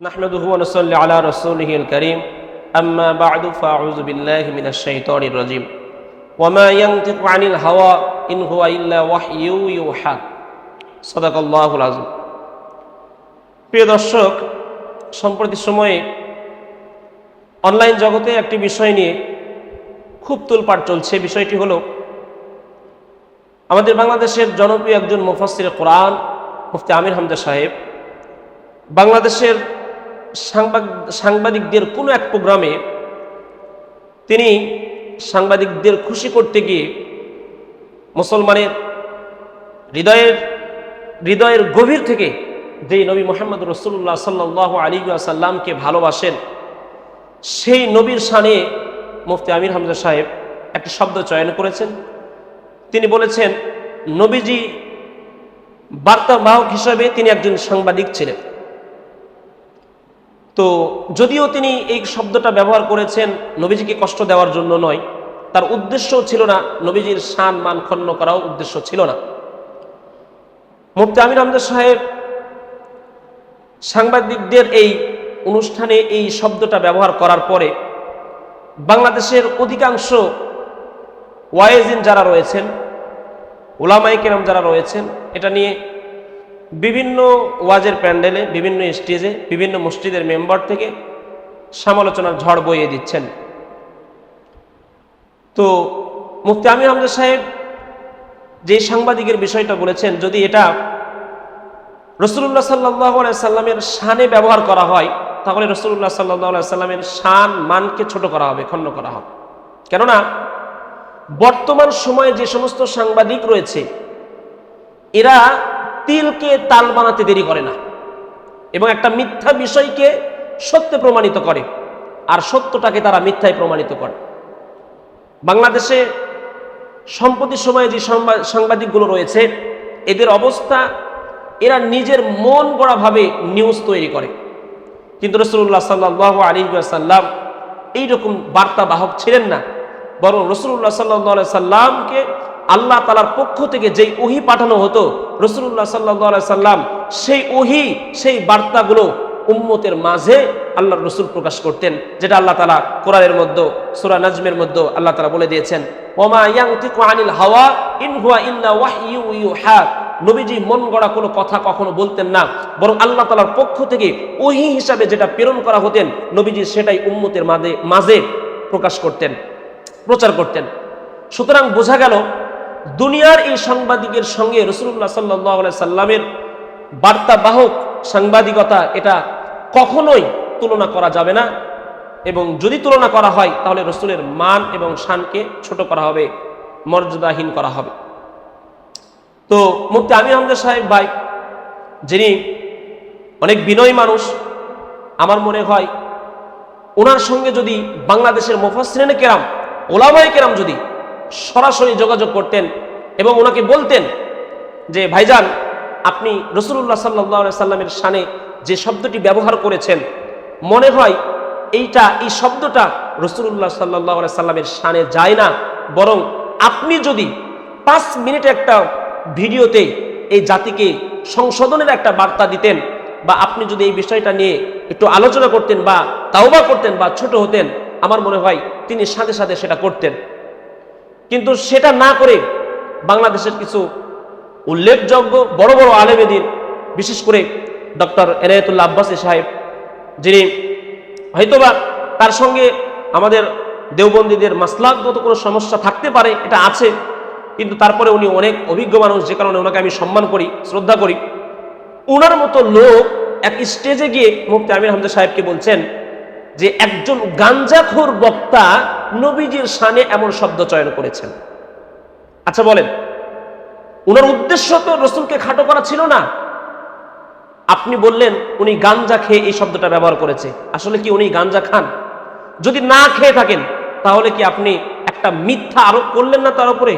نحمده ونصلي على رسوله الكريم أما بعد فأعوذ بالله من الشيطان الرجيم وما ينطق عن الهوى إن هو إلا وحي يوحى صدق الله العظيم প্রিয় দর্শক সম্প্রতি সময়ে অনলাইন জগতে একটি বিষয় নিয়ে খুব তোলপাড় চলছে বিষয়টি হলো আমাদের বাংলাদেশের জনপ্রিয় একজন মুফাসির কোরআন মুফতি আমির হামজা সাহেব বাংলাদেশের সাংবাদ- সাংবাদিকদের কোনো এক প্রোগ্রামে তিনি সাংবাদিকদের খুশি করতে গিয়ে মুসলমানের হৃদয়ের হৃদয়ের গভীর থেকে যেই নবী মোহাম্মদ রসুল্লাহ সাল্লাহ আলী সাল্লামকে ভালোবাসেন, সেই নবীর সানে মুফতি আমির হামজা সাহেব একটি শব্দ চয়ন করেছেন। তিনি বলেছেন, নবীজি বার্তাবাহক হিসাবে তিনি একজন সাংবাদিক ছিলেন। তো যদিও তিনি এই শব্দটা ব্যবহার করেছেন নবীজিকে কষ্ট দেওয়ার জন্য নয়, তার উদ্দেশ্য ছিল না নবীজির শান মান খন্ন করাও উদ্দেশ্য ছিল না। মুফতি আমির আহমদ সাহেব সাংবাদিকদের এই অনুষ্ঠানে এই শব্দটা ব্যবহার করার পরে বাংলাদেশের অধিকাংশ ওয়াইজিন যারা রয়েছেন ওলামাই কেরাম যারা রয়েছেন, এটা নিয়ে বিভিন্ন ওয়াজের প্যান্ডেলে, বিভিন্ন স্টেজে, বিভিন্ন মসজিদের মেম্বার থেকে সমালোচনার ঝড় বইয়ে দিচ্ছেন। তো মুফতি আমির হামজা সাহেব যে সাংবাদিকের বিষয়টা বলেছেন, যদি এটা রসুল্লাহ সাল্লাহ সাল্লামের শানে ব্যবহার করা হয়, তাহলে রসুল্লাহ সাল্লাহ সাল্লামের শান মানকে ছোট করা হবে, খণ্ড করা হবে। কেননা, বর্তমান সময়ে যে সমস্ত সাংবাদিক রয়েছে, এরা তিলকে তাল বানাতে দেরি করে না। এবং একটা মিথ্যা বিষয়কে সত্যে প্রমাণিত করে। আর সত্যটাকে তারা মিথ্যায় প্রমাণিত করে। বাংলাদেশে সম্প্রতি সময়ে যে সংবা- সাংবাদিকগুলো রয়েছে, এদের অবস্থা, এরা নিজের মন গড়াভাবে নিউজ তৈরি করে। কিন্তু রসুল্লাহ সাল্লাহ আলী সাল্লাম এইরকম বার্তাবাহক ছিলেন না। বরং রসুল্লাহ সাল্লাহ সাল্লামকে আল্লাহ তালার পক্ষ থেকে যেই ওহি পাঠানো হতো রসুল্লাহ সাল্লাহ সাল্লাম, সেই ওহি, সেই বার্তাগুলো উম্মতের মাঝে আল্লাহ রসুল প্রকাশ করতেন, যেটা আল্লাহ তালা কোরআনের মধ্যে, সুরা নাজমের মধ্যে আল্লাহ তালা বলে দিয়েছেন ওমা ইয়াংতিকু হাওয়া, ইন হুয়া ইল্লা ওয়াহয়ু ইউহা। নবীজি মন গড়া কোনো কথা কখনো বলতেন না, বরং আল্লাহ তালার পক্ষ থেকে ওহি হিসাবে যেটা প্রেরণ করা হতেন, নবীজি সেটাই উম্মতের মাঝে মাঝে প্রকাশ করতেন, প্রচার করতেন। সুতরাং বোঝা গেল দুনিয়ার এই সাংবাদিকের সঙ্গে রসুল্লাহ সাল্লাহ সাল্লামের বার্তাবাহক সাংবাদিকতা এটা কখনোই তুলনা করা যাবে না এবং যদি তুলনা করা হয়, তাহলে রসুলের মান এবং শানকে ছোট করা হবে, মর্যাদাহীন করা হবে। তো মুক্তি আমির আহমদ সাহেব ভাই, যিনি অনেক বিনয়ী মানুষ, আমার মনে হয় ওনার সঙ্গে যদি বাংলাদেশের মোফাসরিনে কেরাম ওলামাই কেরাম যদি সরাসরি যোগাযোগ করতেন এবং ওনাকে বলতেন যে, ভাইজান, আপনি রসুল্লাহ সাল্লাহ সাল্লামের সানে যে শব্দটি ব্যবহার করেছেন, মনে হয় এইটা, এই শব্দটা রসুল্লাহ সাল্লাহ সাল্লামের সানে যায় না। বরং আপনি যদি পাঁচ মিনিটে একটা ভিডিওতে এই জাতিকে সংশোধনের একটা বার্তা দিতেন বা আপনি যদি এই বিষয়টা নিয়ে একটু আলোচনা করতেন বা তাওবা করতেন বা ছোট হতেন, আমার মনে হয় তিনি সাথে সাথে সেটা করতেন। কিন্তু সেটা না করে বাংলাদেশের কিছু উল্লেখযোগ্য বড় বড় আলেমেদিন বিশেষ করে ডক্টর এনায়তুল্লাহ আব্বাসী সাহেব, যিনি হয়তোবা তার সঙ্গে আমাদের দেওবন্দীদের মাসলাকগত কোনো সমস্যা থাকতে পারে, এটা আছে, কিন্তু তারপরে উনি অনেক অভিজ্ঞ মানুষ, যে কারণে ওনাকে আমি সম্মান করি, শ্রদ্ধা করি। উনার মতো লোক এক স্টেজে গিয়ে মুফতি আমির হামজা সাহেবকে বলছেন যে, একজন গাঞ্জাখোর বক্তা নবীজির সানে এমন শব্দ চয়ন করেছেন। আচ্ছা বলেন, উনার উদ্দেশ্য তো রসুলকে খাটো করা ছিল না। আপনি বললেন, উনি গাঞ্জা খেয়ে এই শব্দটা ব্যবহার করেছে। আসলে কি উনি গাঞ্জা খান? যদি না খেয়ে থাকেন, তাহলে কি আপনি একটা মিথ্যা আরোপ করলেন না তার উপরে?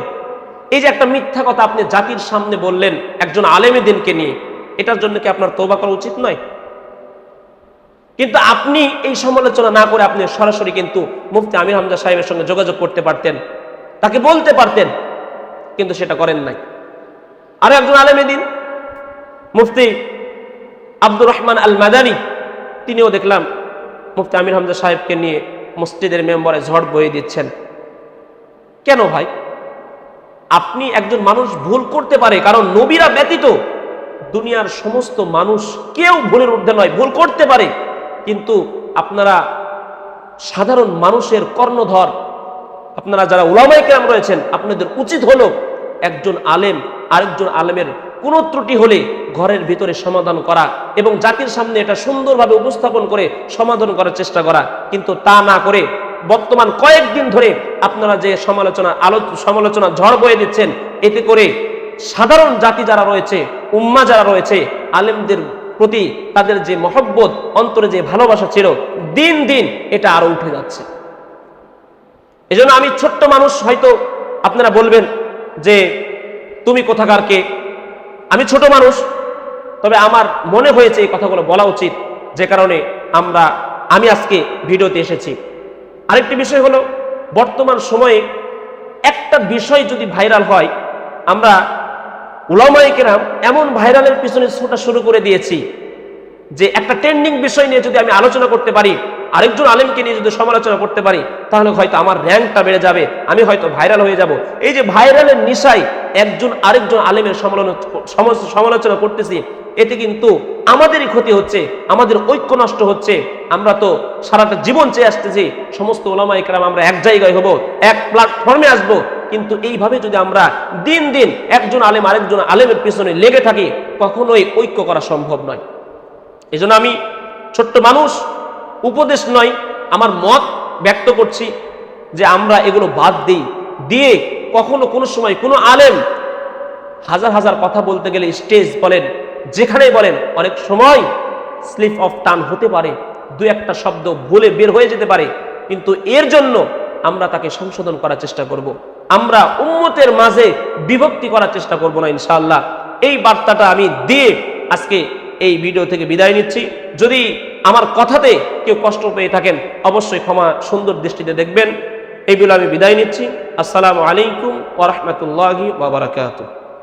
এই যে একটা মিথ্যা কথা আপনি জাতির সামনে বললেন একজন আলেমে দিনকে নিয়ে, এটার জন্য কি আপনার তৌবা করা উচিত নয়? কিন্তু আপনি এই সমালোচনা না করে আপনি সরাসরি কিন্তু মুফতি আমির হামজা সাহেবের সঙ্গে যোগাযোগ করতে পারতেন, তাকে বলতে পারতেন, কিন্তু সেটা করেন নাই। আর একজন আলেমে দিন মুফতি আব্দুর রহমান আল মাদানী তিনিও দেখলাম মুফতি আমির হামজা সাহেবকে নিয়ে মসজিদের মেম্বারে ঝড় বয়ে দিচ্ছেন। কেন ভাই? আপনি একজন মানুষ ভুল করতে পারে, কারণ নবীরা ব্যতীত দুনিয়ার সমস্ত মানুষ কেউ ভুলের ঊর্ধ্বে নয়, ভুল করতে পারে। কিন্তু আপনারা সাধারণ মানুষের কর্ণধর, আপনারা যারা উলামাই কেরাম রয়েছেন, আপনাদের উচিত হলো একজন আলেম, আরেকজন আলেমের কোনো ত্রুটি হলে ঘরের ভিতরে সমাধান করা এবং জাতির সামনে এটা সুন্দরভাবে উপস্থাপন করে সমাধান করার চেষ্টা করা। কিন্তু তা না করে বর্তমান কয়েকদিন ধরে আপনারা যে সমালোচনা, আলো, সমালোচনা ঝড় বয়ে দিচ্ছেন, এতে করে সাধারণ জাতি যারা রয়েছে, উম্মা যারা রয়েছে, আলেমদের প্রতি তাদের যে মহব্বত, অন্তরে যে ভালোবাসা ছিল, দিন দিন এটা আরও উঠে যাচ্ছে। এজন্য আমি ছোট্ট মানুষ হয়তো আপনারা বলবেন যে, তুমি কোথাকার কে? আমি ছোট মানুষ, তবে আমার মনে হয়েছে এই কথাগুলো বলা উচিত, যে কারণে আমরা, আমি আজকে ভিডিওতে এসেছি। আরেকটি বিষয় হলো, বর্তমান সময়ে একটা বিষয় যদি ভাইরাল হয়, আমরা উলামায়ে কেরাম এমন ভাইরালের পিছনে ছোটা শুরু করে দিয়েছি যে একটা ট্রেন্ডিং বিষয় নিয়ে যদি আমি আলোচনা করতে পারি, আরেকজন আলেমকে নিয়ে যদি সমালোচনা করতে পারি, তাহলে হয়তো আমার র্যাঙ্কটা বেড়ে যাবে, আমি হয়তো ভাইরাল হয়ে যাব। এই যে ভাইরালের নিশায় একজন আরেকজন আলেমের সমালোচনা সমালোচনা করতেছি, এতে কিন্তু আমাদেরই ক্ষতি হচ্ছে, আমাদের ঐক্য নষ্ট হচ্ছে। আমরা তো সারাটা জীবন চেয়ে আসতেছি, সমস্ত ওলামা একরাম আমরা এক জায়গায় হব, এক প্ল্যাটফর্মে আসব কিন্তু এইভাবে যদি আমরা দিন দিন একজন আলেম আরেকজন আলেমের পিছনে লেগে থাকি, কখনোই ঐক্য করা সম্ভব নয় এজন্য আমি ছোট্ট মানুষ, উপদেশ নয়, আমার মত ব্যক্ত করছি যে আমরা এগুলো বাদ দিই দিয়ে কখনো কোনো সময় কোনো আলেম হাজার হাজার কথা বলতে গেলে স্টেজ বলেন, যেখানেই বলেন, অনেক সময় স্লিপ অফ টান হতে পারে, দু একটা শব্দ ভুলে বের হয়ে যেতে পারে, কিন্তু এর জন্য আমরা তাকে সংশোধন করার চেষ্টা করব। আমরা উম্মতের মাঝে বিভক্তি করার চেষ্টা করব না ইনশাআল্লাহ। এই বার্তাটা আমি দিয়ে আজকে এই ভিডিও থেকে বিদায় নিচ্ছি। যদি আমার কথাতে কেউ কষ্ট পেয়ে থাকেন, অবশ্যই ক্ষমা সুন্দর দৃষ্টিতে দেখবেন। এই আমি বিদায় নিচ্ছি। আসসালামু আলাইকুম ওরহমতুল্লাহি বাবরাকাতুহ